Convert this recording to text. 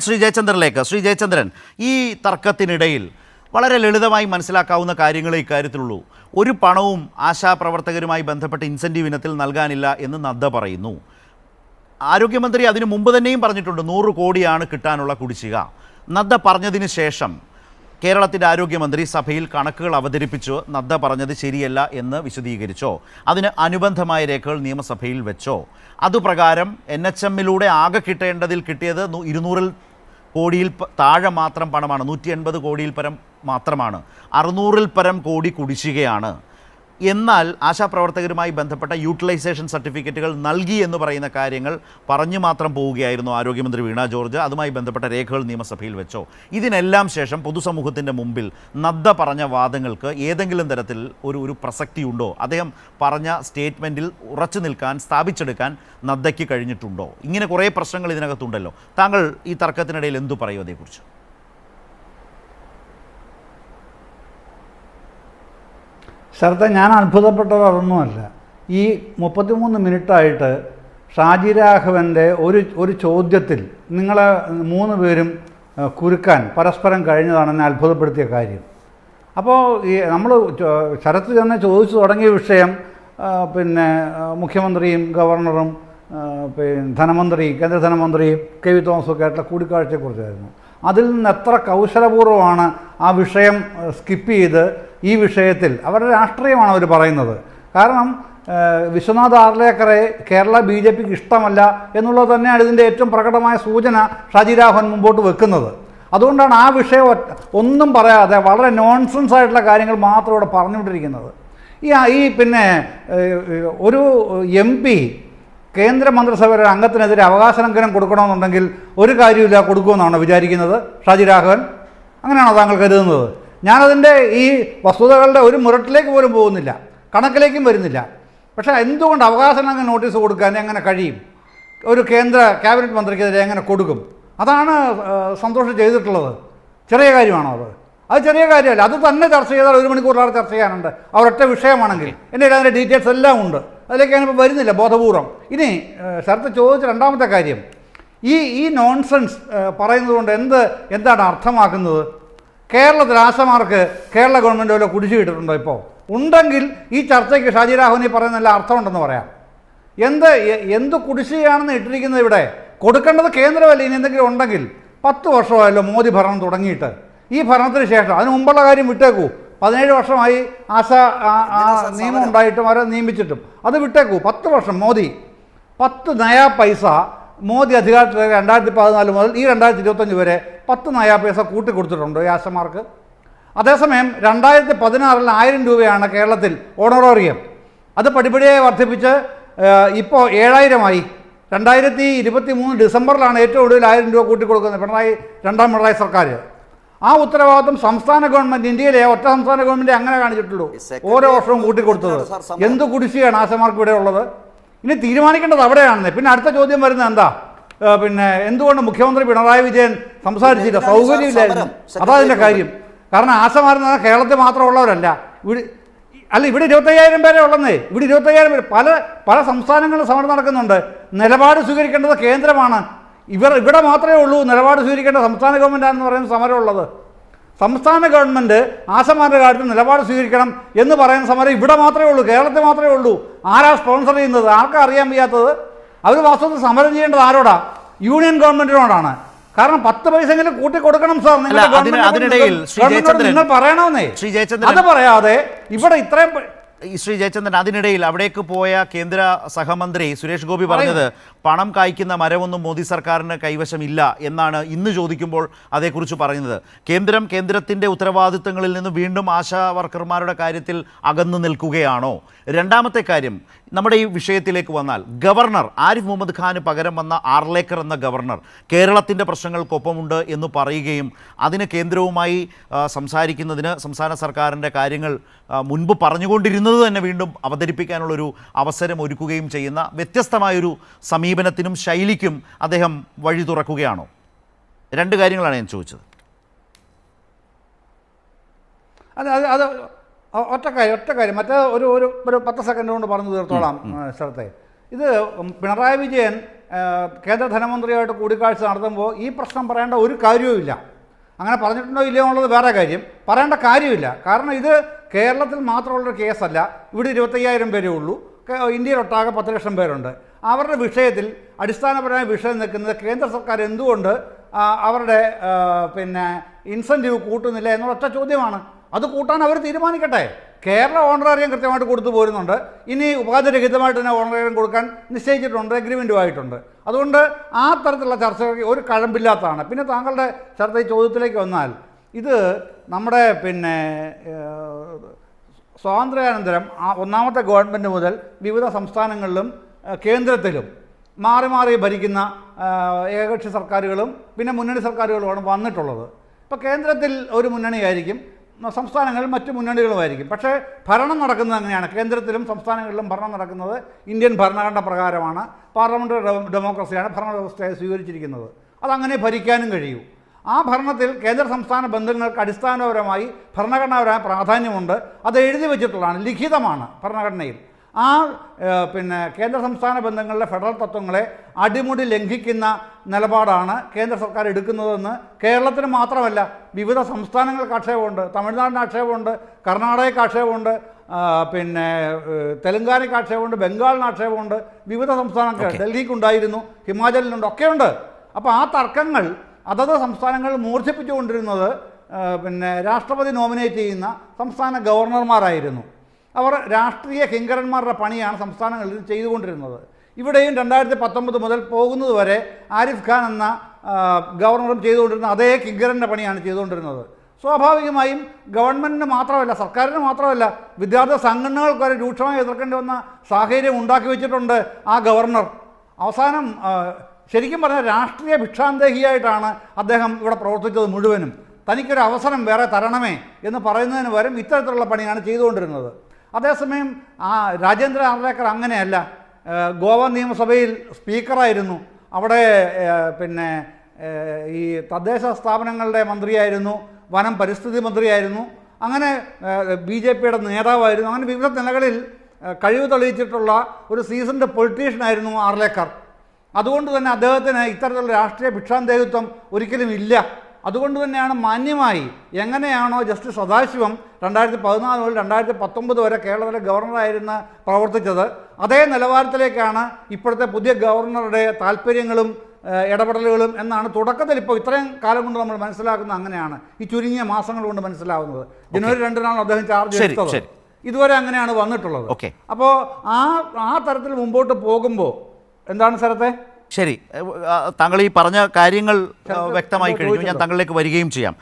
ശ്രീ ജയചന്ദ്രനിലേക്ക്. ശ്രീ ജയചന്ദ്രൻ ഈ തർക്കത്തിനിടയിൽ വളരെ ലളിതമായി മനസ്സിലാക്കാവുന്ന കാര്യങ്ങളെ ഇക്കാര്യത്തിലുള്ളൂ. ഒരു പണവും ആശാപ്രവർത്തകരുമായി ബന്ധപ്പെട്ട ഇൻസെന്റീവ് ഇനത്തിൽ നൽകാനില്ല എന്ന് നദ്ദ പറയുന്നു. ആരോഗ്യമന്ത്രി അതിനു മുമ്പ് തന്നെയും പറഞ്ഞിട്ടുണ്ട് നൂറ് കോടിയാണ് കിട്ടാനുള്ള കുടിശ്ശിക. നദ്ദ പറഞ്ഞതിന് ശേഷം കേരളത്തിന്റെ ആരോഗ്യമന്ത്രി സഭയിൽ കണക്കുകൾ അവതരിപ്പിച്ചു. നദ്ദ പറഞ്ഞത് ശരിയല്ല എന്ന് വിശദീകരിച്ചോ? അതിന് അനുബന്ധമായ രേഖകൾ നിയമസഭയിൽ വെച്ചോ? അതുപ്രകാരം എൻ എച്ച് എമ്മിലൂടെ ആകെ കിട്ടേണ്ടതിൽ കിട്ടിയത് ഇരുന്നൂറിൽ കോടിയിൽ താഴെ മാത്രം പണമാണ്. നൂറ്റി എൺപത് കോടിയിൽ പരം മാത്രമാണ്. അറുന്നൂറിൽ പരം കോടി കുടിശ്ശികയാണ്. എന്നാൽ ആശാപ്രവർത്തകരുമായി ബന്ധപ്പെട്ട യൂട്ടിലൈസേഷൻ സർട്ടിഫിക്കറ്റുകൾ നൽകി എന്ന് പറയുന്ന കാര്യങ്ങൾ പറഞ്ഞു മാത്രം പോവുകയായിരുന്നു ആരോഗ്യമന്ത്രി വീണ ജോർജ്. അതുമായി ബന്ധപ്പെട്ട രേഖകൾ നിയമസഭയിൽ വെച്ചോ. ഇതിനെല്ലാം ശേഷം പൊതുസമൂഹത്തിന്റെ മുമ്പിൽ നദ്ദ പറഞ്ഞ വാദങ്ങൾക്ക് ഏതെങ്കിലും തരത്തിൽ ഒരു ഒരു പ്രസക്തിയുണ്ടോ? അദ്ദേഹം പറഞ്ഞ സ്റ്റേറ്റ്മെന്റിൽ ഉറച്ചു നിൽക്കാൻ സ്ഥാപിച്ചെടുക്കാൻ നദ്ദയ്ക്ക് കഴിഞ്ഞിട്ടുണ്ടോ? ഇങ്ങനെ കുറേ പ്രശ്നങ്ങൾ ഇതിനകത്തുണ്ടല്ലോ. താങ്കൾ ഈ തർക്കത്തിനിടയിൽ എന്തു പറയും അതേക്കുറിച്ച്? ശരത്തെ ഞാൻ അത്ഭുതപ്പെട്ടത് അതൊന്നുമല്ല. ഈ മുപ്പത്തിമൂന്ന് മിനിറ്റായിട്ട് ഷാജി രാഘവന്റെ ഒരു ഒരു ചോദ്യത്തിൽ നിങ്ങളെ മൂന്ന് പേരും കുരുക്കാൻ പരസ്പരം കഴിഞ്ഞതാണ് എന്നെ അത്ഭുതപ്പെടുത്തിയ കാര്യം. അപ്പോൾ ഈ നമ്മൾ ശരത്ത് തന്നെ ചോദിച്ചു തുടങ്ങിയ വിഷയം പിന്നെ മുഖ്യമന്ത്രിയും ഗവർണറും പിന്നെ ധനമന്ത്രി കേന്ദ്ര ധനമന്ത്രി കെ വി തോമസൊക്കെ ആയിട്ടുള്ള കൂടിക്കാഴ്ചയെക്കുറിച്ചായിരുന്നു. അതിൽ നിന്ന് എത്ര കൗശലപൂർവമാണ് ആ വിഷയം സ്കിപ്പ് ചെയ്ത് ഈ വിഷയത്തിൽ? അവരുടെ രാഷ്ട്രീയമാണ് അവർ പറയുന്നത്. കാരണം വിശ്വനാഥ് ആർലേക്കറെ കേരള ബി ജെ പിക്ക് ഇഷ്ടമല്ല എന്നുള്ളത് തന്നെയാണ് ഇതിന്റെ ഏറ്റവും പ്രകടമായ സൂചന ഷാജി രാഹൻ മുമ്പോട്ട് വെക്കുന്നത്. അതുകൊണ്ടാണ് ആ വിഷയം ഒന്നും പറയാതെ വളരെ നോൺസെൻസ് ആയിട്ടുള്ള കാര്യങ്ങൾ മാത്രം ഇവിടെ പറഞ്ഞുകൊണ്ടിരിക്കുന്നത്. ഈ ഈ പിന്നെ ഒരു എം പി കേന്ദ്രമന്ത്രിസഭയുടെ അംഗത്തിനെതിരെ അവകാശ ലംഘനം കൊടുക്കണമെന്നുണ്ടെങ്കിൽ ഒരു കാര്യമില്ല കൊടുക്കുമെന്നാണ് വിചാരിക്കുന്നത്? ഷാജി രാഘവൻ അങ്ങനെയാണോ താങ്കൾ കരുതുന്നത്? ഞാനതിന്റെ ഈ വസ്തുതകളുടെ ഒരു മുരട്ടിലേക്ക് പോലും പോകുന്നില്ല കണക്കിലേക്കും വരുന്നില്ല. പക്ഷേ എന്തുകൊണ്ട് അവകാശ ലംഘന നോട്ടീസ് കൊടുക്കാൻ എങ്ങനെ കഴിയും? ഒരു കേന്ദ്ര ക്യാബിനറ്റ് മന്ത്രിക്കെതിരെ എങ്ങനെ കൊടുക്കും? അതാണ് സന്തോഷം ചെയ്തിട്ടുള്ളത്. ചെറിയ കാര്യമാണോ അത്? അത് ചെറിയ കാര്യമല്ല. അത് തന്നെ ചർച്ച ചെയ്താൽ ഒരു മണിക്കൂറിലാണ് ചർച്ച ചെയ്യാനുണ്ട്. അവരൊറ്റ വിഷയമാണെങ്കിൽ. എന്റെ അതിന്റെ ഡീറ്റെയിൽസ് എല്ലാം ഉണ്ട്. അതിലേക്ക് ഇപ്പോൾ വരുന്നില്ല ബോധപൂർവം. ഇനി ശരത്ത് ചോദിച്ച രണ്ടാമത്തെ കാര്യം. ഈ ഈ നോൺസെൻസ് പറയുന്നത് കൊണ്ട് എന്ത് എന്താണ് അർത്ഥമാക്കുന്നത്? കേരളത്തിൽ ആശമാർക്ക് കേരള ഗവൺമെന്റ് വല്ല കുടിച്ചു കിട്ടിയിട്ടുണ്ടോ ഇപ്പോൾ ഉണ്ടെങ്കിൽ ഈ ചർച്ചയ്ക്ക് ഷാജി ഈ പറയുന്ന നല്ല അർത്ഥമുണ്ടെന്ന് പറയാം. എന്ത് എന്ത് കുടിശ്ശികയാണെന്ന് ഇട്ടിരിക്കുന്നത് ഇവിടെ? കൊടുക്കേണ്ടത് കേന്ദ്രമല്ല ഇനി എന്തെങ്കിലും ഉണ്ടെങ്കിൽ? പത്ത് വർഷമായല്ലോ മോദി ഭരണം തുടങ്ങിയിട്ട്. ഈ ഭരണത്തിന് ശേഷം അതിന് മുമ്പുള്ള കാര്യം വിട്ടേക്കൂ. പതിനേഴ് വർഷമായി ആശ നിയമം ഉണ്ടായിട്ടും അവരെ നിയമിച്ചിട്ടും. അത് വിട്ടേക്കൂ. പത്ത് വർഷം. മോദി. പത്ത് നയാ പൈസ മോദി അധികാരത്തിൽ രണ്ടായിരത്തി പതിനാല് മുതൽ ഈ രണ്ടായിരത്തി ഇരുപത്തഞ്ച് വരെ പത്ത് നയാ പൈസ കൂട്ടി കൊടുത്തിട്ടുണ്ട് ഈ ആശമാർക്ക് അതേസമയം രണ്ടായിരത്തി പതിനാറിൽ ആയിരം രൂപയാണ് കേരളത്തിൽ ഓണറോറിയം. അത് പടിപടിയായി വർദ്ധിപ്പിച്ച് ഇപ്പോൾ ഏഴായിരമായി. രണ്ടായിരത്തി ഇരുപത്തി മൂന്ന് ഡിസംബറിലാണ് ഏറ്റവും കൂടുതൽ ആയിരം രൂപ കൂട്ടിക്കൊടുക്കുന്നത് പിണറായി രണ്ടാം പിണറായി സർക്കാർ ആ ഉത്തരവാദിത്വം സംസ്ഥാന ഗവൺമെന്റ് ഇന്ത്യയിലെ ഒറ്റ സംസ്ഥാന ഗവൺമെന്റ് അങ്ങനെ കാണിച്ചിട്ടുള്ളൂ. ഓരോ വർഷവും കൂട്ടിക്കൊടുത്തത്. എന്ത് കുടിശ്ശിയാണ് ആശമാർക്ക് ഇവിടെ ഉള്ളത്? ഇനി തീരുമാനിക്കേണ്ടത് അവിടെയാണെന്ന്. പിന്നെ അടുത്ത ചോദ്യം വരുന്നത് എന്താ? പിന്നെ എന്തുകൊണ്ട് മുഖ്യമന്ത്രി പിണറായി വിജയൻ സംസാരിച്ചില്ല? സൗകര്യമില്ലായിരുന്നു. അതാ അതിന്റെ കാര്യം. കാരണം ആശമാരെന്ന് കേരളത്തിൽ മാത്രമുള്ളവരല്ല. ഇവിടെ അല്ല ഇവിടെ ഇരുപത്തയ്യായിരം പേരെ ഉള്ളന്നേ. ഇവിടെ ഇരുപത്തയ്യായിരം പേര്. പല പല സംസ്ഥാനങ്ങളിലും സമരം നടക്കുന്നുണ്ട്. നിലപാട് സ്വീകരിക്കേണ്ടത് കേന്ദ്രമാണ്. ഇവർ ഇവിടെ മാത്രമേ ഉള്ളൂ നിലപാട് സ്വീകരിക്കേണ്ട സംസ്ഥാന ഗവൺമെന്റാണെന്ന് പറയുന്ന സമരമുള്ളത്. സംസ്ഥാന ഗവൺമെന്റ് ആശമാരുടെ കാര്യത്തിൽ നിലപാട് സ്വീകരിക്കണം എന്ന് പറയുന്ന സമരം ഇവിടെ മാത്രമേ ഉള്ളൂ കേരളത്തിൽ മാത്രമേ ഉള്ളൂ. ആരാ സ്പോൺസർ ചെയ്യുന്നത്? ആർക്കാ അറിയാൻ വയ്യാത്തത്? അവർ വാസ്തവത്തിൽ സമരം ചെയ്യേണ്ടത് ആരോടാ? യൂണിയൻ ഗവൺമെന്റിനോടാണ് കാരണം പത്ത് പൈസെങ്കിലും കൂട്ടി കൊടുക്കണം സാർ. നിങ്ങൾ പറയണമെന്നേ ശ്രീ ജയചന്ദ്രൻ- അത് പറയാതെ ഇവിടെ ഇത്രയും ശ്രീ ജയചന്ദ്രൻ അതിനിടയിൽ അവിടേക്ക് പോയ കേന്ദ്ര സഹമന്ത്രി സുരേഷ് ഗോപി പറഞ്ഞത് പണം കായ്ക്കുന്ന മരമൊന്നും മോദി സർക്കാരിന് കൈവശമില്ല എന്നാണ് ഇന്ന് ചോദിക്കുമ്പോൾ അതേക്കുറിച്ച് പറയുന്നത്. കേന്ദ്രം കേന്ദ്രത്തിന്റെ ഉത്തരവാദിത്തങ്ങളിൽ നിന്ന് വീണ്ടും ആശാ വർക്കർമാരുടെ കാര്യത്തിൽ അകന്നു നിൽക്കുകയാണോ? രണ്ടാമത്തെ കാര്യം നമ്മുടെ ഈ വിഷയത്തിലേക്ക് വന്നാൽ ഗവർണർ ആരിഫ് മുഹമ്മദ് ഖാന് പകരം വന്ന ആർലേക്കർ എന്ന ഗവർണർ കേരളത്തിന്റെ പ്രശ്നങ്ങൾക്കൊപ്പമുണ്ട് എന്ന് പറയുകയും അതിന് കേന്ദ്രവുമായി സംസാരിക്കുന്നതിന് സംസ്ഥാന സർക്കാരിന്റെ കാര്യങ്ങൾ മുൻപ് പറഞ്ഞുകൊണ്ടിരുന്നത് തന്നെ വീണ്ടും അവതരിപ്പിക്കാനുള്ളൊരു അവസരം ഒരുക്കുകയും ചെയ്യുന്ന വ്യത്യസ്തമായൊരു സമീപനത്തിനും ശൈലിക്കും അദ്ദേഹം വഴി തുറക്കുകയാണോ? രണ്ട് കാര്യങ്ങളാണ് ഞാൻ ചോദിച്ചത്. അല്ല അത് അത് ഒറ്റ കാര്യം ഒറ്റ കാര്യം. മറ്റേ ഒരു ഒരു ഒരു പത്ത് സെക്കൻഡ് കൊണ്ട് പറഞ്ഞു തീർത്തോളാം സ്ഥലത്തെ. ഇത് പിണറായി വിജയൻ കേന്ദ്ര ധനമന്ത്രിയായിട്ട് കൂടിക്കാഴ്ച നടത്തുമ്പോൾ ഈ പ്രശ്നം പറയേണ്ട ഒരു കാര്യവുമില്ല അങ്ങനെ പറഞ്ഞിട്ടുണ്ടോ ഇല്ലയോ എന്നുള്ളത് വേറെ കാര്യം. പറയേണ്ട കാര്യമില്ല. കാരണം ഇത് കേരളത്തിൽ മാത്രമുള്ളൊരു കേസല്ല. ഇവിടെ ഇരുപത്തയ്യായിരം പേരേ ഉള്ളൂ. ഇന്ത്യയിലൊട്ടാകെ പത്ത് ലക്ഷം പേരുണ്ട്. അവരുടെ വിഷയത്തിൽ അടിസ്ഥാനപരമായ വിഷയം നിൽക്കുന്നത് കേന്ദ്ര സർക്കാർ എന്തുകൊണ്ട് അവരുടെ പിന്നെ ഇൻസെന്റീവ് കൂട്ടുന്നില്ല എന്നുള്ള ഒറ്റ ചോദ്യമാണ്. അത് കൂട്ടാൻ അവർ തീരുമാനിക്കട്ടെ. കേരള ഓണറേറിയം കൃത്യമായിട്ട് കൊടുത്തു പോരുന്നുണ്ട്. ഇനി ഉപാധിരഹിതമായിട്ട് തന്നെ ഓണറേറിയം കൊടുക്കാൻ നിശ്ചയിച്ചിട്ടുണ്ട് അഗ്രിമെന്റുമായിട്ടുണ്ട് അതുകൊണ്ട് ആ തരത്തിലുള്ള ചർച്ചകൾക്ക് ഒരു കഴമ്പില്ലാത്തതാണ്. പിന്നെ താങ്കളുടെ ചർച്ച ഈ ചോദ്യത്തിലേക്ക് വന്നാൽ ഇത് നമ്മുടെ പിന്നെ സ്വാതന്ത്ര്യാനന്തരം ഒന്നാമത്തെ ഗവൺമെന്റ് മുതൽ വിവിധ സംസ്ഥാനങ്ങളിലും കേന്ദ്രത്തിലും മാറി മാറി ഭരിക്കുന്ന ഏകകക്ഷി സർക്കാരുകളും പിന്നെ മുന്നണി സർക്കാരുകളുമാണ് വന്നിട്ടുള്ളത്. ഇപ്പോൾ കേന്ദ്രത്തിൽ ഒരു മുന്നണിയായിരിക്കും സംസ്ഥാനങ്ങളിൽ മറ്റ് മുന്നണികളുമായിരിക്കും. പക്ഷേ ഭരണം നടക്കുന്നത് അങ്ങനെയാണ്. കേന്ദ്രത്തിലും സംസ്ഥാനങ്ങളിലും ഭരണം നടക്കുന്നത് ഇന്ത്യൻ ഭരണഘടന പ്രകാരമാണ്. പാർലമെന്ററി ഡെമോ- ഡെമോക്രസിയാണ് ഭരണവ്യവസ്ഥയെ സ്വീകരിച്ചിരിക്കുന്നത്. അതങ്ങനെ ഭരിക്കാനും കഴിയൂ. ആ ഭരണത്തിൽ കേന്ദ്ര സംസ്ഥാന ബന്ധങ്ങൾക്ക് അടിസ്ഥാനപരമായി ഭരണഘടനാപരമായ പ്രാധാന്യമുണ്ട്. അത് എഴുതി വെച്ചിട്ടുള്ളതാണ് ലിഖിതമാണ് ഭരണഘടനയിൽ. ആ പിന്നെ കേന്ദ്ര സംസ്ഥാന ബന്ധങ്ങളിലെ ഫെഡറൽ തത്വങ്ങളെ അടിമുടി ലംഘിക്കുന്ന നിലപാടാണ് കേന്ദ്ര സർക്കാർ എടുക്കുന്നതെന്ന് കേരളത്തിന് മാത്രമല്ല വിവിധ സംസ്ഥാനങ്ങൾക്ക് ആക്ഷേപമുണ്ട്. തമിഴ്നാടിന് ആക്ഷേപമുണ്ട് കർണാടകയ്ക്ക് ആക്ഷേപമുണ്ട് പിന്നെ തെലങ്കാനയ്ക്ക് ആക്ഷേപമുണ്ട് ബംഗാളിന് ആക്ഷേപമുണ്ട് വിവിധ സംസ്ഥാനങ്ങൾക്ക്. ഡൽഹിക്കുണ്ടായിരുന്നു ഹിമാചലിനുണ്ട് ഒക്കെയുണ്ട്. അപ്പോൾ ആ തർക്കങ്ങൾ അതത് സംസ്ഥാനങ്ങൾ മൂർച്ഛിപ്പിച്ചുകൊണ്ടിരുന്നത് പിന്നെ രാഷ്ട്രപതി നോമിനേറ്റ് ചെയ്യുന്ന സംസ്ഥാന ഗവർണർമാരായിരുന്നു. അവർ രാഷ്ട്രീയ കിങ്കരന്മാരുടെ പണിയാണ് സംസ്ഥാനങ്ങളിൽ ചെയ്തുകൊണ്ടിരുന്നത്. ഇവിടെയും രണ്ടായിരത്തി പത്തൊമ്പത് മുതൽ പോകുന്നത് വരെ ആരിഫ് ഖാൻ എന്ന ഗവർണറും ചെയ്തുകൊണ്ടിരുന്ന അതേ കിങ്കരന്റെ പണിയാണ് ചെയ്തുകൊണ്ടിരുന്നത്. സ്വാഭാവികമായും ഗവൺമെന്റിന് മാത്രമല്ല സർക്കാരിന് മാത്രമല്ല വിദ്യാർത്ഥി സംഘടനകൾക്ക് വരെ രൂക്ഷമായി എതിർക്കേണ്ടി വന്ന സാഹചര്യം ഉണ്ടാക്കി വെച്ചിട്ടുണ്ട് ആ ഗവർണർ. അവസാനം ശരിക്കും പറഞ്ഞാൽ രാഷ്ട്രീയ ഭിക്ഷാന്തേഹിയായിട്ടാണ് അദ്ദേഹം ഇവിടെ പ്രവർത്തിച്ചത് മുഴുവനും. തനിക്കൊരു അവസരം വേറെ തരണമേ എന്ന് പറയുന്നതിന് വരും ഇത്തരത്തിലുള്ള പണിയാണ് ചെയ്തുകൊണ്ടിരുന്നത്. അതേസമയം ആ രാജേന്ദ്ര ആർലേക്കർ അങ്ങനെയല്ല. ഗോവ നിയമസഭയിൽ സ്പീക്കറായിരുന്നു. അവിടെ പിന്നെ ഈ തദ്ദേശ സ്ഥാപനങ്ങളുടെ മന്ത്രിയായിരുന്നു. വനം പരിസ്ഥിതി മന്ത്രിയായിരുന്നു. അങ്ങനെ ബി ജെ പിയുടെ നേതാവായിരുന്നു. അങ്ങനെ വിവിധ നിലകളിൽ കഴിവ് തെളിയിച്ചിട്ടുള്ള ഒരു സീസൺഡ് പൊളിറ്റീഷ്യനായിരുന്നു ആർലേക്കർ. അതുകൊണ്ട് തന്നെ അദ്ദേഹത്തിന് ഇത്തരത്തിലുള്ള രാഷ്ട്രീയ ഭിക്ഷാന്തേഹിത്വം ഒരിക്കലും ഇല്ല. അതുകൊണ്ട് തന്നെയാണ് മാന്യമായി എങ്ങനെയാണോ ജസ്റ്റിസ് സദാശിവം രണ്ടായിരത്തി പതിനാല് മുതൽ രണ്ടായിരത്തി പത്തൊമ്പത് വരെ കേരളത്തിലെ ഗവർണറായിരുന്ന പ്രവർത്തിച്ചത്. അതേ നിലവാരത്തിലേക്കാണ് ഇപ്പോഴത്തെ പുതിയ ഗവർണറുടെ താല്പര്യങ്ങളും ഇടപെടലുകളും എന്നാണ് തുടക്കത്തിൽ ഇപ്പോൾ ഇത്രയും കാലം കൊണ്ട് നമ്മൾ മനസ്സിലാക്കുന്നത് അങ്ങനെയാണ്. ഈ ചുരുങ്ങിയ മാസങ്ങൾ കൊണ്ട് മനസ്സിലാവുന്നത്. ജനുവരി രണ്ടിനാണ് അദ്ദേഹം ചാർജ് ചെയ്തത് എടുത്തത്. ഇതുവരെ അങ്ങനെയാണ് വന്നിട്ടുള്ളത്. ഓക്കെ. അപ്പോൾ ആ ആ തരത്തിൽ മുമ്പോട്ട് പോകുമ്പോൾ എന്താണ് സ്ഥലത്തെ ശരി. താങ്കൾ ഈ പറഞ്ഞ കാര്യങ്ങൾ വ്യക്തമായി കഴിഞ്ഞു. ഞാൻ താങ്കളിലേക്ക് വരികയും ചെയ്യാം.